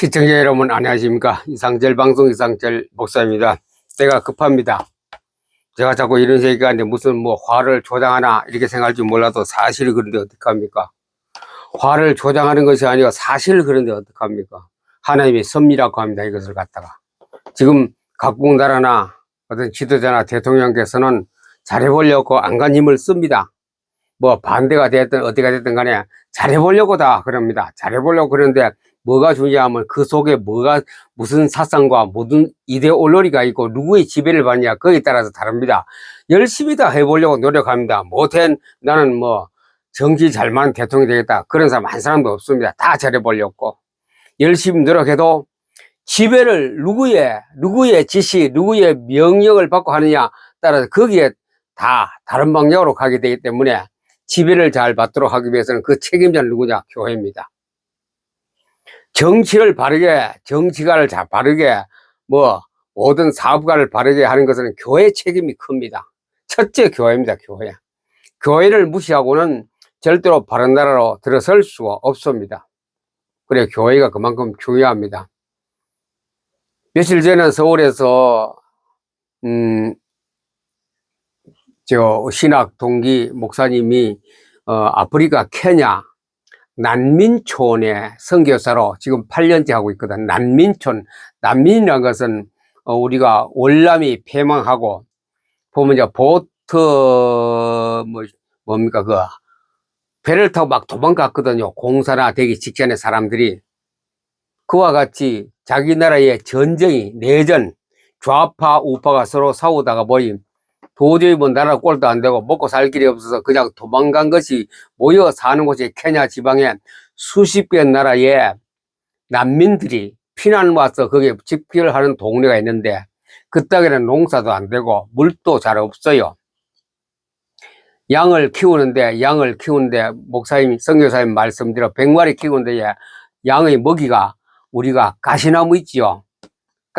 시청자 여러분 안녕하십니까? 이상철 방송 이상철 목사입니다. 때가 급합니다. 제가 자꾸 이런 얘기하는데 무슨 뭐 화를 조장하나 이렇게 생각할 줄 몰라도 사실이 그런데 어떡합니까? 화를 조장하는 것이 아니고 사실을 그런데 어떡합니까? 하나님의 섭리라고 합니다 이것을 갖다가. 지금 각국 나라나 어떤 지도자나 대통령께서는 잘해보려고 안간 힘을 씁니다. 뭐 반대가 됐든 어디가 됐든 간에 잘해보려고 다 그럽니다. 잘해보려고 그러는데 뭐가 중요하면 그 속에 뭐가 무슨 사상과 무슨 이데올로기가 있고 누구의 지배를 받냐 거기에 따라서 다릅니다. 열심히 다 해보려고 노력합니다. 못한 나는 뭐 정치 잘만 대통령이 되겠다 그런 사람 한 사람도 없습니다. 다 잘해보려고 열심히 노력해도 지배를 누구의 누구의 지시 누구의 명령을 받고 하느냐 따라서 거기에 다 다른 방향으로 가게 되기 때문에 지배를 잘 받도록 하기 위해서는 그 책임자는 누구냐 교회입니다. 정치를 바르게, 정치가를 잘 바르게, 뭐, 모든 사업가를 바르게 하는 것은 교회 책임이 큽니다. 첫째 교회입니다, 교회. 교회를 무시하고는 절대로 바른 나라로 들어설 수가 없습니다. 그래, 교회가 그만큼 중요합니다. 며칠 전에 서울에서, 음, 저, 신학 동기 목사님이, 어, 아프리카 케냐, 난민촌의 선교사로 지금 8년째 하고 있거든. 난민촌. 난민이라는 것은 어, 우리가 월남이 폐망하고 보면 이제 보트 뭐 뭡니까 그 배를 타고 막 도망갔거든요. 공사나 되기 직전에 사람들이 그와 같이 자기 나라의 전쟁이 내전 좌파 우파가 서로 싸우다가 보니 도저히 뭐 나라 꼴도 안 되고 먹고 살 길이 없어서 그냥 도망간 것이 모여 사는 곳이 케냐 지방에 수십 개 나라의 난민들이 피난 와서 거기에 집필을 하는 동네가 있는데 그 땅에는 농사도 안 되고 물도 잘 없어요. 양을 키우는데 양을 키우는데 목사님 성교사님 말씀대로 100마리 키우는데 양의 먹이가 우리가 가시나무 있지요.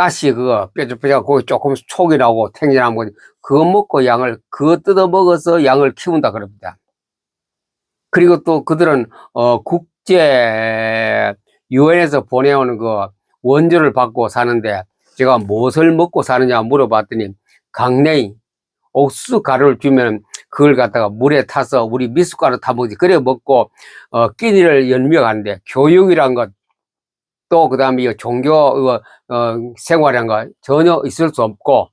가시 그거 뾰족뾰족 거기 조금 촉이 나고 탱지나무 그거 먹고 양을 그거 뜯어 먹어서 양을 키운다 그럽니다. 그리고 또 그들은 어 국제 유엔에서 보내오는 그 원조를 받고 사는데 제가 무엇을 먹고 사느냐 물어봤더니 강냉이 옥수수 가루를 주면 그걸 갖다가 물에 타서 우리 미숫가루 타먹지 그래 먹고 어 끼니를 연명하는데 교육이란 것 또 그다음에 이 종교 어, 어, 생활이란 거 전혀 있을 수 없고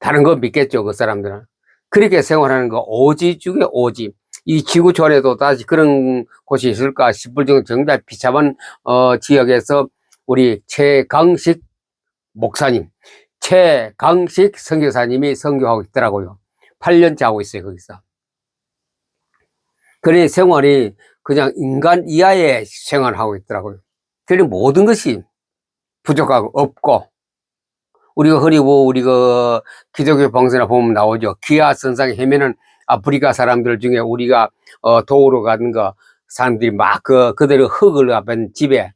다른 거 믿겠죠 그 사람들은. 그렇게 생활하는 거 오지 중에 오지. 이 지구촌에도 다시 그런 곳이 있을까 싶을 정도 정말 비참한 어, 지역에서 우리 최강식 목사님 최강식 선교사님이 선교하고 있더라고요. 8년째 하고 있어요 거기서. 그래 생활이 그냥 인간 이하의 생활을 하고 있더라고요 그리 모든 것이 부족하고 없고 우리가 흐리고 우리 그 기독교 방송이나 보면 나오죠. 기아 선상에 헤매는 아프리카 사람들 중에 우리가 어 도우러 가는 거 사람들이 막 그 그대로 흙을 앞에 집에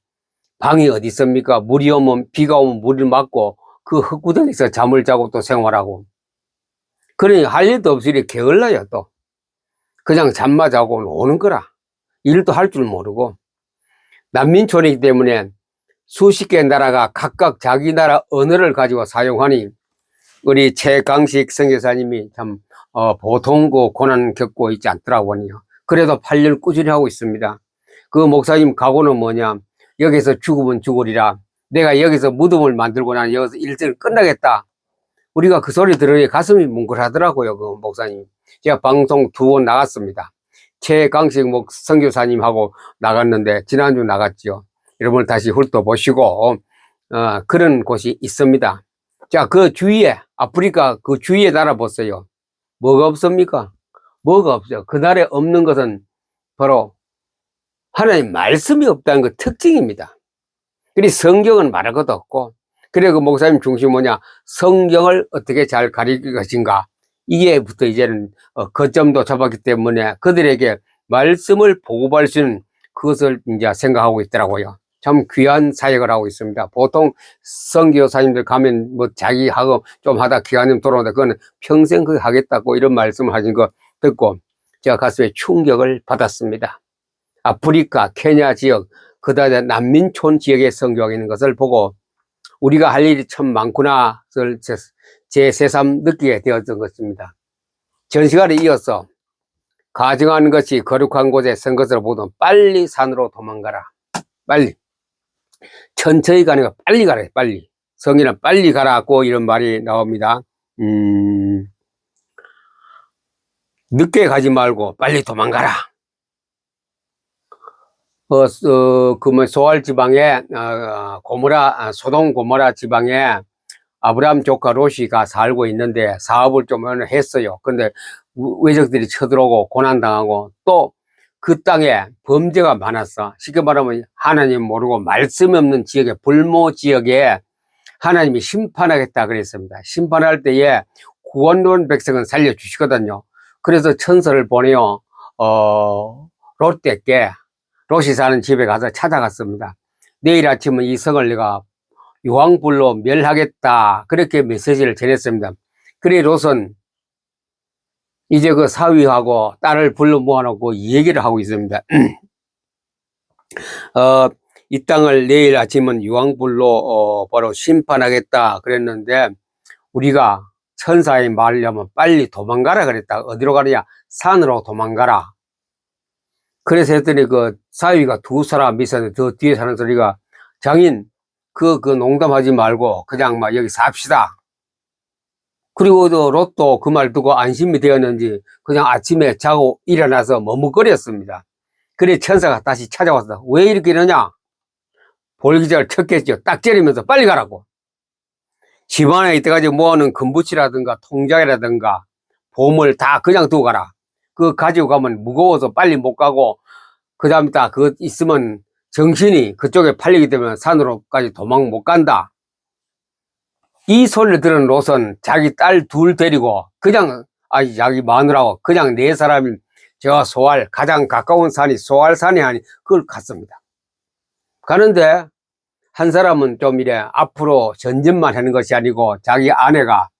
방이 어디 있습니까? 물이 오면 비가 오면 물을 맞고 그 흙구덩이에서 잠을 자고 또 생활하고 그러니 할 일도 없이 이렇게 게을러요 또 그냥 잠만 자고 오는 거라 일도 할 줄 모르고 난민촌이기 때문에 수십 개 나라가 각각 자기 나라 언어를 가지고 사용하니 우리 최강식 선교사님이 참 어, 보통 그 고난 겪고 있지 않더라고요. 그래도 8년 꾸준히 하고 있습니다. 그 목사님 각오는 뭐냐? 여기서 죽으면 죽으리라. 내가 여기서 무덤을 만들고 난 여기서 일생을 끝나겠다. 우리가 그 소리 들으니 가슴이 뭉클하더라고요. 그 목사님. 제가 방송 두 번 나갔습니다. 최강식 목 선교사님하고 나갔는데 지난주 나갔죠. 여러분 다시 훑어보시고 어, 그런 곳이 있습니다. 자, 그 주위에 아프리카 그 주위에 나라 보세요. 뭐가 없습니까? 뭐가 없어요. 그 나라에 없는 것은 바로 하나님 말씀이 없다는 그 특징입니다. 그리 성경은 말할 것도 없고 그래 그 목사님 중심 뭐냐 성경을 어떻게 잘 가리킬 것인가 이게부터 이제는 어, 거점도 잡았기 때문에 그들에게 말씀을 보고할 수 있는 그것을 이제 생각하고 있더라고요. 참 귀한 사역을 하고 있습니다. 보통 성교사님들 가면 뭐 자기 하고 좀 하다 기한님 돌아오는데 그거는 평생 그거 하겠다고 이런 말씀을 하신 거 듣고 제가 가슴에 충격을 받았습니다. 아프리카, 케냐 지역 그 다음에 난민촌 지역에 성교하고 있는 것을 보고 우리가 할 일이 참 많구나를 제, 제 새삼 느끼게 되었던 것입니다. 전 시간에 이어서 가정하는 것이 거룩한 곳에 선 것을 보던 빨리 산으로 도망가라. 빨리. 천천히 가는 거 빨리 가라. 빨리. 성인은 빨리 가라고 이런 말이 나옵니다. 음, 늦게 가지 말고 빨리 도망가라. 어, 어, 그뭐 소알 지방에 어, 고모라 아, 소동 고모라 지방에 아브라함 조카 로시가 살고 있는데 사업을 좀 했어요. 근데 우- 외적들이 쳐들어오고 고난당하고 또 그 땅에 범죄가 많았어. 쉽게 말하면 하나님 모르고 말씀이 없는 지역에 불모 지역에 하나님이 심판하겠다 그랬습니다. 심판할 때에 구원론 백성은 살려주시거든요. 그래서 천사를 보내요. 어, 롯데께 롯이 사는 집에 가서 찾아갔습니다. 내일 아침은 이 성을 내가 유황불로 멸하겠다. 그렇게 메시지를 전했습니다. 그래 롯은 이제 그 사위하고 딸을 불러 모아놓고 얘기를 하고 있습니다. 어, 이 땅을 내일 아침은 유황불로 어, 바로 심판하겠다 그랬는데 우리가 천사의 말을 하면 빨리 도망가라 그랬다. 어디로 가느냐? 산으로 도망가라. 그래서 했더니 그 사위가 두 사람 있었는데 더 뒤에 사는 소리가 장인 그, 그 농담하지 말고 그냥 막 여기 삽시다. 그리고 또 로또 그 말 듣고 안심이 되었는지 그냥 아침에 자고 일어나서 머뭇거렸습니다. 그래 천사가 다시 찾아왔어. 왜 이렇게 이러냐? 볼기절 쳤겠죠. 딱 때리면서 빨리 가라고. 집안에 이때까지 모아놓은 금붙이라든가 통장이라든가 보물 다 그냥 두고 가라. 그거 가지고 가면 무거워서 빨리 못 가고 그 다음에 딱 그거 있으면 정신이 그쪽에 팔리기 때문에 산으로까지 도망 못 간다. 이 소리를 들은 롯은 자기 딸 둘 데리고 그냥 아니 자기 마누라고 그냥 네 사람이 저 소알 가장 가까운 산이 소알산이 아니 그걸 갔습니다. 가는데 한 사람은 좀 이래 앞으로 전진만 하는 것이 아니고 자기 아내가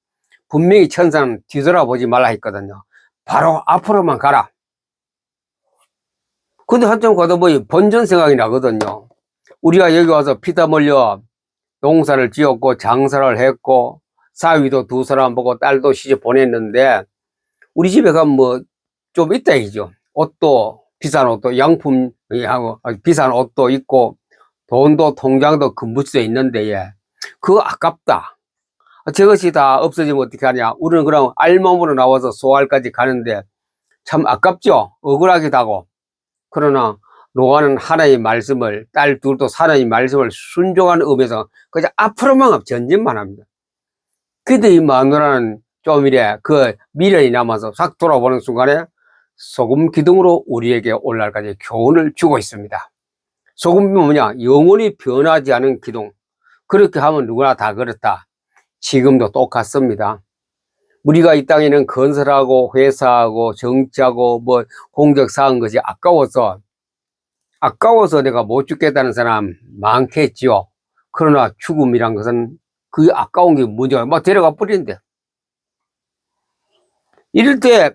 분명히 천사는 뒤돌아보지 말라 했거든요. 바로 앞으로만 가라. 근데 한참 가다 보니 본전 생각이 나거든요. 우리가 여기 와서 피땀 흘려 농사를 지었고 장사를 했고 사위도 두 사람 보고 딸도 시집 보냈는데 우리 집에 가면 뭐 좀 있다 이죠. 옷도 비싼 옷도 양품하고 비싼 옷도 있고 돈도 통장도 금붙이도 있는데 예. 그거 아깝다. 저것이 다 없어지면 어떻게 하냐. 우리는 그럼 알몸으로 나와서 소알까지 가는데 참 아깝죠. 억울하기도 하고. 그러나 노아는 하나의 말씀을 딸 둘도 하나의 말씀을 순종하는 의미에서 그냥 앞으로만 전진만 합니다. 근데 이 마누라는 좀 이래 그 미련이 남아서 싹 돌아보는 순간에 소금 기둥으로 우리에게 오늘날까지 교훈을 주고 있습니다. 소금이 뭐냐? 영원히 변하지 않은 기둥. 그렇게 하면 누구나 다 그렇다. 지금도 똑같습니다. 우리가 이 땅에는 건설하고 회사하고 정치하고 뭐 공적 사한 것이 아까워서 아까워서 내가 못 죽겠다는 사람 많겠지요. 그러나 죽음이란 것은 그 아까운 게 문제가 막 데려가 버리는데 이럴 때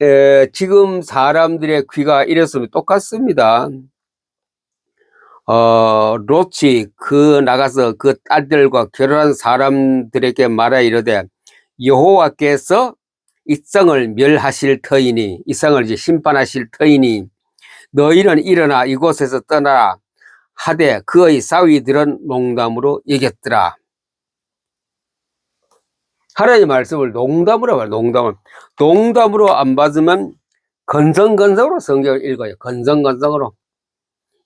에, 지금 사람들의 귀가 이랬으면 똑같습니다. 어, 롯이 그 나가서 그 딸들과 결혼한 사람들에게 말하 이르되 여호와께서 이 성을 멸하실 터이니 이 성을 이제 심판하실 터이니 너희는 일어나 이곳에서 떠나라 하되 그의 사위들은 농담으로 얘기했더라. 하나님 말씀을 농담으로 말 농담을 농담으로 안 받으면 건성건성으로 성경을 읽어요. 건성건성으로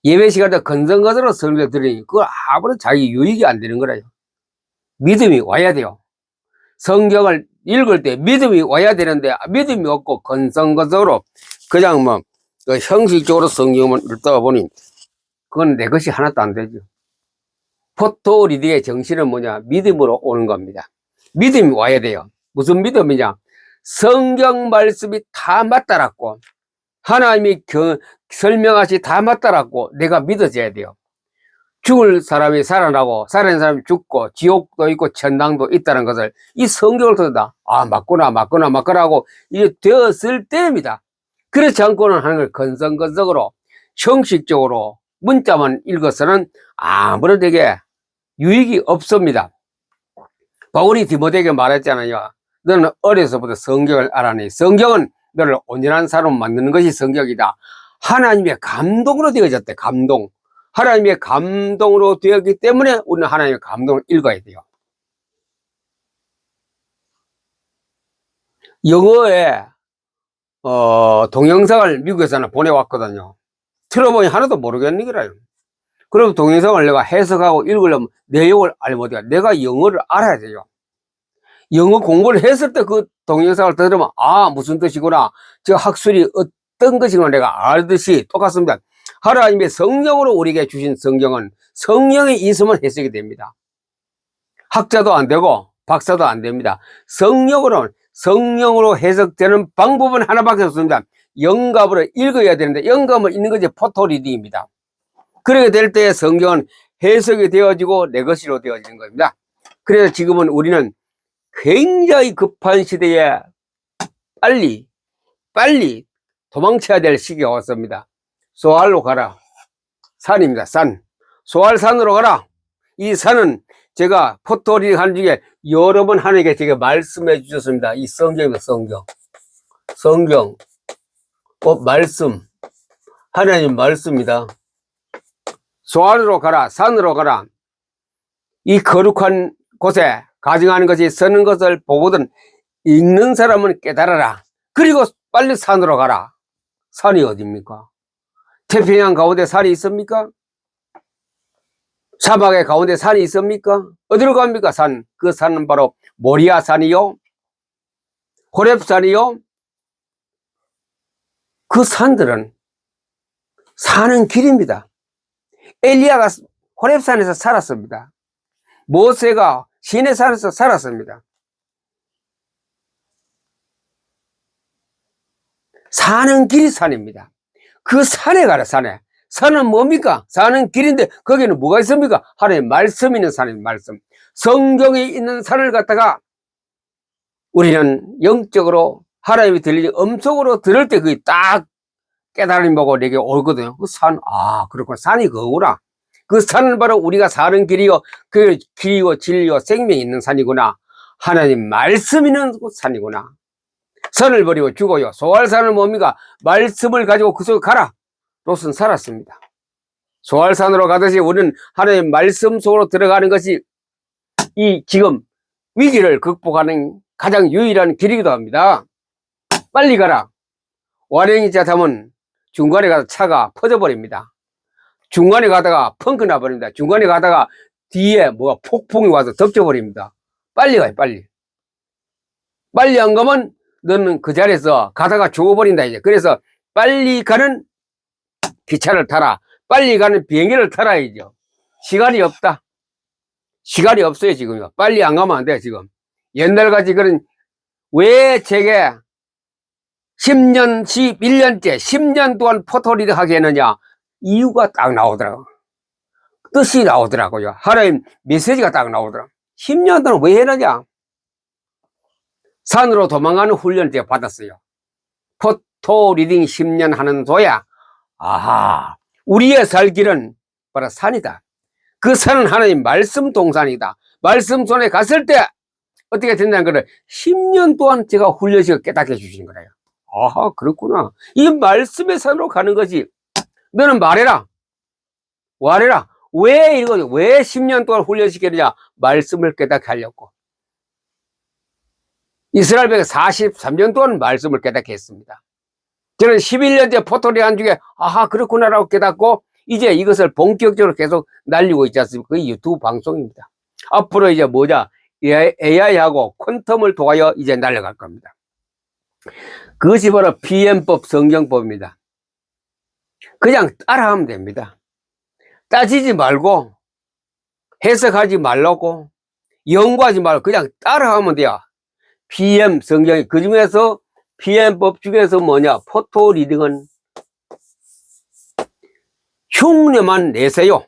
예배 시간 때 건성건성으로 성경 들으니 그거 아무런 자기 유익이 안 되는 거라요. 믿음이 와야 돼요. 성경을 읽을 때 믿음이 와야 되는데 믿음이 없고 건성건성으로 그냥 뭐그 형식적으로 성경을 읽다가 보니 그건 내 것이 하나도 안 되죠. 포토 리딩의 정신은 뭐냐? 믿음으로 오는 겁니다. 믿음이 와야 돼요. 무슨 믿음이냐? 성경 말씀이 다 맞다랐고 하나님이 겨, 설명하시 다 맞다랐고 내가 믿어져야 돼요. 죽을 사람이 살아나고 살아난 사람이 죽고 지옥도 있고 천당도 있다는 것을 이 성경을 통해서 아 맞구나 맞구나 맞구나 하고 이게 되었을 때입니다. 그렇지 않고는 걸 건성건성으로 형식적으로 문자만 읽어서는 아무런 되게 유익이 없습니다. 바울이 디모데에게 말했잖아요. 너는 어려서부터 성경을 알아내. 성경은 너를 온전한 사람으로 만드는 것이 성경이다. 하나님의 감동으로 되어졌대, 감동. 하나님의 감동으로 되었기 때문에 우리는 하나님의 감동을 읽어야 돼요. 영어에 어, 동영상을 미국에서는 보내왔거든요. 들어보니 하나도 모르겠는 거라요. 그럼 동영상을 내가 해석하고 읽으려면 내용을 알면 어디가 내가 영어를 알아야 돼요. 영어 공부를 했을 때 그 동영상을 들으면 아 무슨 뜻이구나 저 학술이 어떤 것이구나 내가 알듯이 똑같습니다. 하나님의 성령으로 우리에게 주신 성경은 성령이 있으면 해석이 됩니다. 학자도 안 되고 박사도 안 됩니다. 성령으로 성령으로 해석되는 방법은 하나밖에 없습니다. 영감으로 읽어야 되는데 영감을 읽는 것이 포토리딩입니다. 그렇게 될 때 성경은 해석이 되어지고 내 것으로 되어지는 겁니다. 그래서 지금은 우리는 굉장히 급한 시대에 빨리 빨리 도망쳐야 될 시기가 왔습니다. 소알로 가라. 산입니다. 산. 소알산으로 가라. 이 산은 제가 포토리딩 하는 중에 여러 번 하나님께 제가 말씀해 주셨습니다. 이 성경입니다. 성경. 성경. 어, 말씀. 하나님 말씀입니다. 소알로 가라. 산으로 가라. 이 거룩한 곳에 가증하는 것이 서는 것을 보거든 읽는 사람은 깨달아라. 그리고 빨리 산으로 가라. 산이 어딥니까? 태평양 가운데 산이 있습니까? 사막의 가운데 산이 있습니까? 어디로 갑니까? 산. 그 산은 바로 모리아 산이요. 호렙산이요. 그 산들은 사는 길입니다. 엘리야가 호렙산에서 살았습니다. 모세가 시내산에서 살았습니다. 사는 길이 산입니다. 그 산에 가라, 산에. 산은 뭡니까? 사는 길인데 거기는 뭐가 있습니까? 하나님 말씀 있는 산입니다. 말씀. 성경에 있는 산을 갖다가 우리는 영적으로 하나님이 들리지 음성으로 들을 때 그게 딱 깨달음이 보고 내게 오거든요. 그 산, 아, 그렇구나. 산이 그거구나. 그 산은 바로 우리가 사는 길이요. 그 길이요, 진리요, 생명이 있는 산이구나. 하나님 말씀 있는 산이구나. 선을 버리고 죽어요. 소활산은 뭡니까? 말씀을 가지고 그 속에 가라. 롯은 살았습니다. 소활산으로 가듯이 우리는 하나님 말씀 속으로 들어가는 것이 이 지금 위기를 극복하는 가장 유일한 길이기도 합니다. 빨리 가라. 완행이 자타면 중간에 가서 차가 퍼져버립니다. 중간에 가다가 펑크 나버립니다. 중간에 가다가 뒤에 뭐가 폭풍이 와서 덮쳐버립니다. 빨리 가요, 빨리. 빨리 안 가면 너는 그 자리에서 가다가 죽어버린다, 이제. 그래서 빨리 가는 기차를 타라. 빨리 가는 비행기를 타라 이죠. 시간이 없다. 시간이 없어요, 지금요. 빨리 안 가면 안 돼요, 지금. 옛날같이 그런, 왜 제게 10년, 11년째, 10년 동안 포토리드 하게 했느냐? 이유가 딱 나오더라고. 뜻이 나오더라고요. 하나님 메시지가 딱 나오더라고. 10년 동안 왜 했느냐? 산으로 도망가는 훈련을 제가 받았어요. 포토 리딩 10년 하는 도야. 아하, 우리의 살 길은 바로 산이다. 그 산은 하나님 말씀 동산이다. 말씀 손에 갔을 때 어떻게 된다는 거를 10년 동안 제가 훈련시켜 깨닫게 해주신 거예요. 아하, 그렇구나. 이 말씀의 산으로 가는 것이 너는 말해라. 말해라. 왜 이거, 왜 10년 동안 훈련시켰느냐? 말씀을 깨닫게 하려고. 이스라엘 백에 43년 동안 말씀을 깨닫게 했습니다. 저는 11년째 포토리 한 중에, 아하, 그렇구나라고 깨닫고, 이제 이것을 본격적으로 계속 날리고 있지 않습니까? 그 유튜브 방송입니다. 앞으로 이제 뭐냐, AI하고 퀀텀을 통하여 이제 날려갈 겁니다. 그것이 바로 PM법 성경법입니다. 그냥 따라하면 됩니다. 따지지 말고, 해석하지 말라고, 연구하지 말고, 그냥 따라하면 돼요. PM 성경이, 그 중에서 PM법 중에서 뭐냐, 포토 리딩은 흉내만 내세요.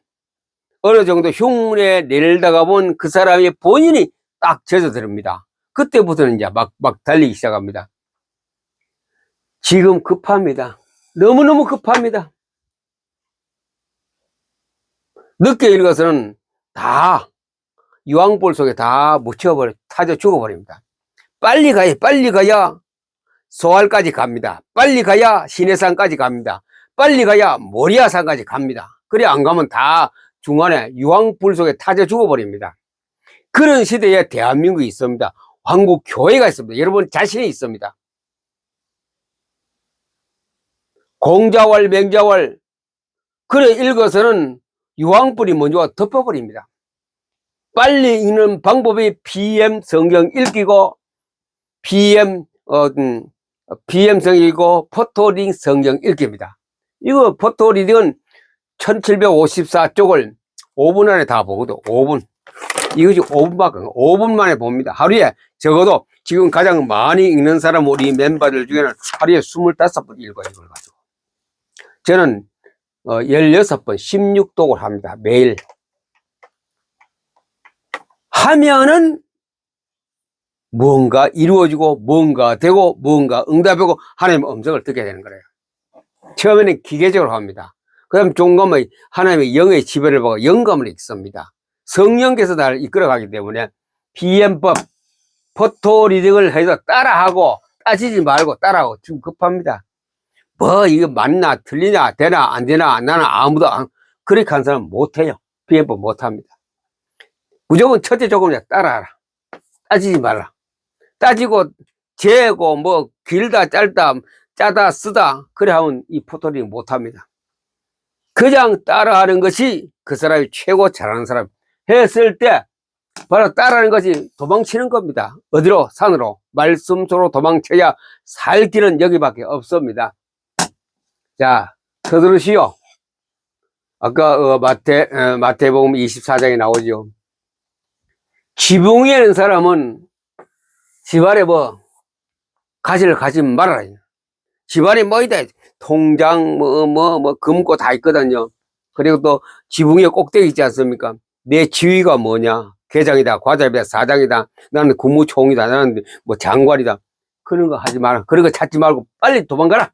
어느 정도 흉내 내다가 본 그 사람이 본인이 딱 젖어듭니다. 그때부터는 이제 막, 막 달리기 시작합니다. 지금 급합니다. 너무너무 급합니다. 늦게 읽어서는 다 유황볼 속에 다 묻혀버려, 타져 죽어버립니다. 빨리 가야, 빨리 가야 소알까지 갑니다. 빨리 가야 신해산까지 갑니다. 빨리 가야 모리아산까지 갑니다. 그래 안 가면 다 중간에 유황불 속에 타져 죽어버립니다. 그런 시대에 대한민국이 있습니다. 한국 교회가 있습니다. 여러분 자신이 있습니다. 공자월, 맹자월, 그래 읽어서는 유황불이 먼저 덮어버립니다. 빨리 읽는 방법이 BM 성경 읽기고, BM, 어, 음, BM 성경이고, 포토링 성경 읽기입니다. 이거 포토리딩은 1754쪽을 5분 안에 다 보거든, 5분. 이것이 5분밖에, 5분 만에 봅니다. 하루에 적어도 지금 가장 많이 읽는 사람, 우리 멤버들 중에는 하루에 25번 읽어요, 이걸 가지고. 저는 어, 16번, 16독을 합니다. 매일. 하면은 무언가 이루어지고, 무언가 되고, 무언가 응답하고, 하나님의 음성을 듣게 되는 거예요. 처음에는 기계적으로 합니다. 그 다음 종감의 하나님의 영의 지배를 받고 영감을 읽습니다. 성령께서 나를 이끌어가기 때문에 비엠법, 포토 리딩을 해서 따라하고, 따지지 말고 따라하고, 지금 급합니다. 뭐 이거 맞나 틀리냐 되나 안 되나 나는 아무도 안 그렇게 한 사람 못해요 비행법 못합니다 무조건 첫째 조금이야 따라하라 따지지 말라 따지고 재고 뭐 길다 짧다 짜다 쓰다 그래 하면 이 포토링 못합니다. 그냥 따라하는 것이 그 사람이 최고 잘하는 사람 했을 때 바로 따라하는 것이 도망치는 겁니다. 어디로? 산으로. 말씀으로 도망쳐야 살 길은 여기밖에 없습니다. 자, 서두르시오. 아까 어, 마태 어, 마태복음 24장에 나오죠. 지붕 위에 있는 사람은 집안에 뭐 가지를 가지 말아라. 집안에 뭐 있다. 통장 뭐뭐뭐 금고 다 있거든요. 그리고 또 지붕 위에 꼭대기 있지 않습니까? 내 지위가 뭐냐? 계장이다, 과장이다, 사장이다. 나는 국무총이다. 나는 뭐 장관이다. 그런 거 하지 마라. 그런 거 찾지 말고 빨리 도망가라.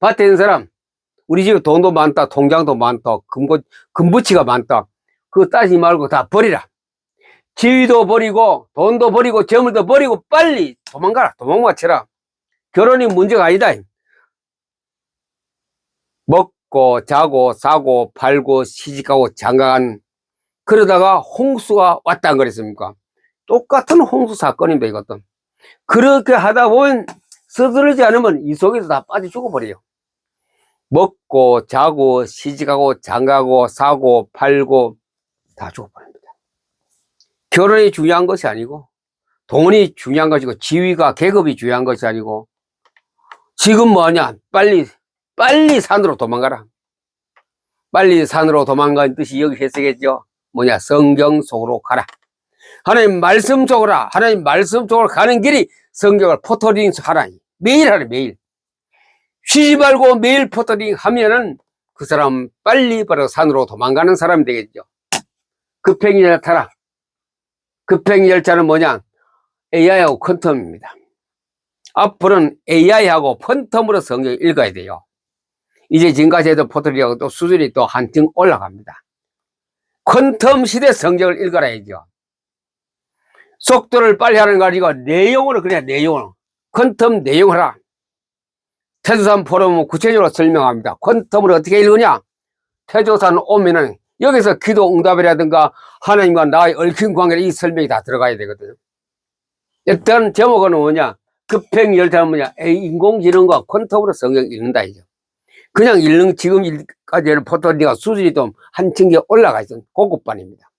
밭에 있는 사람 우리 집에 돈도 많다, 통장도 많다, 금고, 금부치가 많다. 그거 따지지 말고 다 버리라. 지위도 버리고, 돈도 버리고, 재물도 버리고, 빨리 도망가라. 도망맞춰라. 결혼이 문제가 아니다. 먹고, 자고, 사고, 팔고, 시집가고, 장가간, 그러다가 홍수가 왔다 안 그랬습니까? 똑같은 홍수 사건입니다, 이것도. 그렇게 하다 보면 서두르지 않으면 이 속에서 다 빠져 죽어버려요. 먹고 자고 시집가고 장가고 사고 팔고 다 죽어버립니다. 결혼이 중요한 것이 아니고 돈이 중요한 것이고 지위가 계급이 중요한 것이 아니고 지금 뭐냐 빨리 빨리 산으로 도망가라. 빨리 산으로 도망가는 뜻이 여기 해석했죠. 뭐냐 성경 속으로 가라. 하나님 말씀 속으로 하나님 말씀 속으로 가는 길이 성경을 포토링 하라. 매일 하라 매일. 쉬지 말고 매일 포터링 하면은 그 사람 빨리 바로 산으로 도망가는 사람이 되겠죠. 급행이 나타나. 급행 열차는 뭐냐? AI하고 퀀텀입니다. 앞으로는 AI하고 퀀텀으로 성경 읽어야 돼요. 이제 지금까지 해도 포터리하고 또 수준이 또 한층 올라갑니다. 퀀텀 시대 성경을 읽어라 야죠 속도를 빨리 하는 거 아니고 내용으로 그냥 내용으로. 퀀텀 내용하라. 태조산 포럼은 구체적으로 설명합니다. 퀀텀을 어떻게 읽으냐? 태조산 오면은 여기서 기도 응답이라든가 하나님과 나의 얽힌 관계에 이 설명이 다 들어가야 되거든요. 일단 제목은 뭐냐? 급행 열차는 뭐냐? 인공지능과 퀀텀으로 성경 읽는다 이죠. 그냥 읽는 지금까지는 포토리가 수준이 좀 한층 올라가 있는 고급반입니다.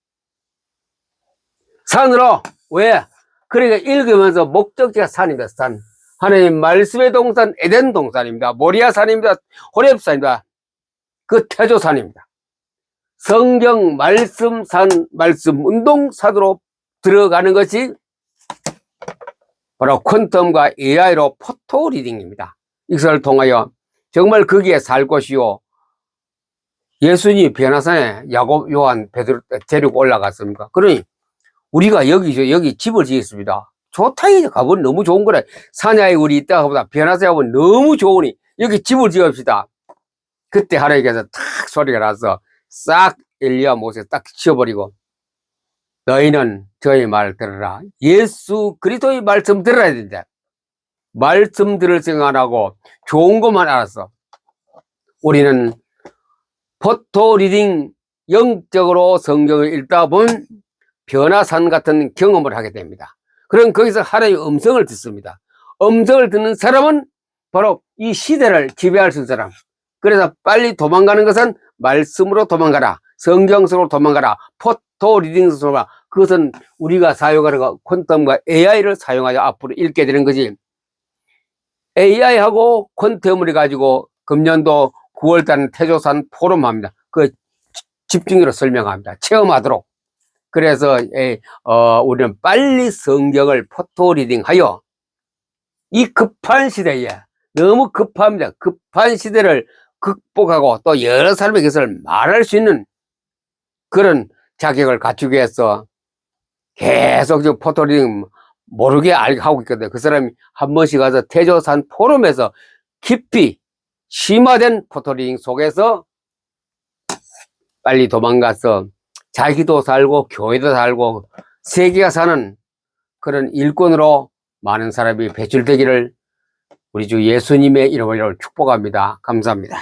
산으로 왜? 그러니까 읽으면서 목적지가 산입니다. 산. 하나님 말씀의 동산 에덴 동산입니다. 모리아 산입니다. 호렙산입니다. 그 태조산입니다. 성경 말씀 산 말씀 운동산으로 들어가는 것이 바로 퀀텀과 AI로 포토 리딩입니다. 이것을 통하여 정말 거기에 살 것이요. 예수님이 변화산에 야곱, 요한, 베드로 데리고 올라갔습니까? 그러니 우리가 여기 여기 집을 지었습니다. 좋다 이제 가보니 너무 좋은 거래 사냐에 우리 있다가 보다 변화세 가보니 너무 좋으니 여기 집을 지읍시다 그때 하나님께서 탁 소리가 나서 싹 엘리야 모세 딱 지어버리고 너희는 저의 말 들으라. 예수 그리스도의 말씀 들어야 된다. 말씀 들을 생각 안 하고 좋은 것만 알았어. 우리는 포토 리딩 영적으로 성경을 읽다 보면 변화산 같은 경험을 하게 됩니다. 그럼 거기서 하나님의 음성을 듣습니다. 음성을 듣는 사람은 바로 이 시대를 지배할 수 있는 사람. 그래서 빨리 도망가는 것은 말씀으로 도망가라. 성경 속으로 도망가라. 포토 리딩 속으로 가. 그것은 우리가 사용하는 거, 퀀텀과 AI를 사용하여 앞으로 읽게 되는 거지. AI하고 퀀텀을 가지고 금년도 9월달 태조산 포럼 합니다. 그 집중적으로 설명합니다. 체험하도록. 그래서 에, 어, 우리는 빨리 성경을 포토 리딩하여 이 급한 시대에 너무 급합니다. 급한 시대를 극복하고 또 여러 사람의 것을 말할 수 있는 그런 자격을 갖추기 위해서 계속 저 포토 리딩 모르게 하고 있거든요. 그 사람이 한 번씩 가서 태조산 포럼에서 깊이 심화된 포토링 속에서 빨리 도망가서 자기도 살고 교회도 살고 세계가 사는 그런 일꾼으로 많은 사람이 배출되기를 우리 주 예수님의 이름으로 축복합니다. 감사합니다.